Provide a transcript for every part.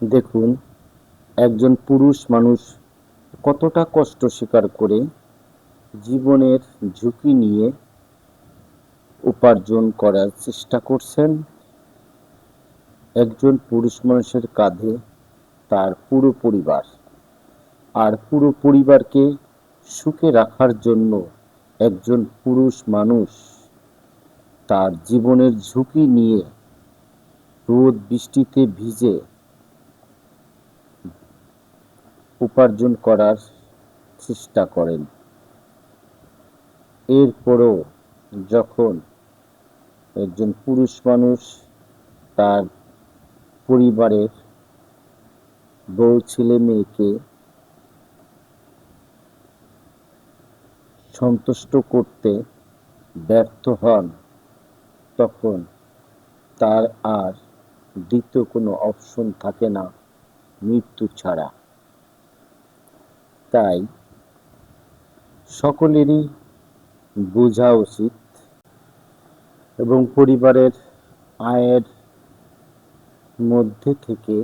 দেখুন, একজন পুরুষ মানুষ কতটা কষ্ট স্বীকার করে জীবনের ঝুঁকি নিয়ে উপার্জন করার চেষ্টা করছেন। একজন পুরুষ মানুষের কাঁধে তার পুরো পরিবার। আর পুরো পরিবারকে সুখে রাখার জন্য একজন পুরুষ মানুষ তার জীবনের ঝুঁকি নিয়ে রোদ বৃষ্টিতে ভিজে উপার্জন করার চেষ্টা করেন। এরপরও যখন একজন পুরুষ মানুষ তার পরিবারের বউ ছেলে মেয়েকে সন্তুষ্ট করতে ব্যর্থ হন, তখন তার আর দ্বিতীয় কোনো অপশন থাকে না, মৃত্যু ছাড়া। তাই সকলেরই বোঝা উচিত এবং পরিবারের আয়ের মধ্যে থেকে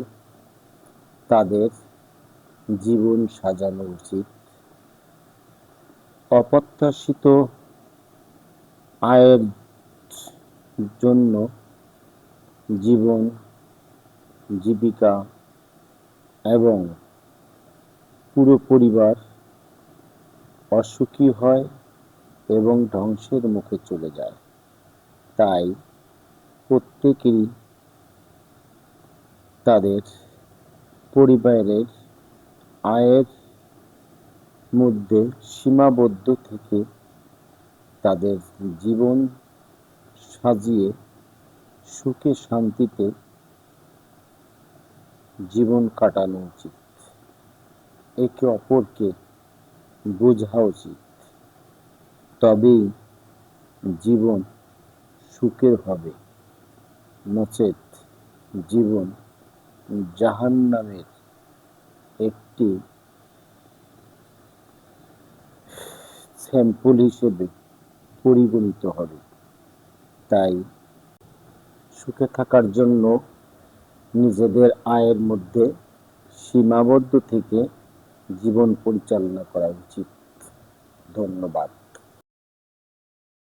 তাদের জীবন সাজানো উচিত। অপ্রত্যাশিত আয়ের জন্য জীবন, জীবিকা এবং পুরো পরিবার অসুখী হয় এবং ধ্বংসের মুখে চলে যায়। তাই প্রত্যেকেরই তাদের পরিবারের আয়ের মধ্যে সীমাবদ্ধ থেকে তাদের জীবন সাজিয়ে সুখে শান্তিতে জীবন কাটানো উচিত। একে অপরকে বোঝা উচিত। তবেই জীবন সুখের হবে। নচেত জীবন জাহান্নামের একটি স্যাম্পল হিসেবে পরিগণিত হবে। তাই সুখে থাকার জন্য নিজেদের আয়ের মধ্যে সীমাবদ্ধ থেকে জীবন পরিচালনা করা উচিত। ধন্যবাদ।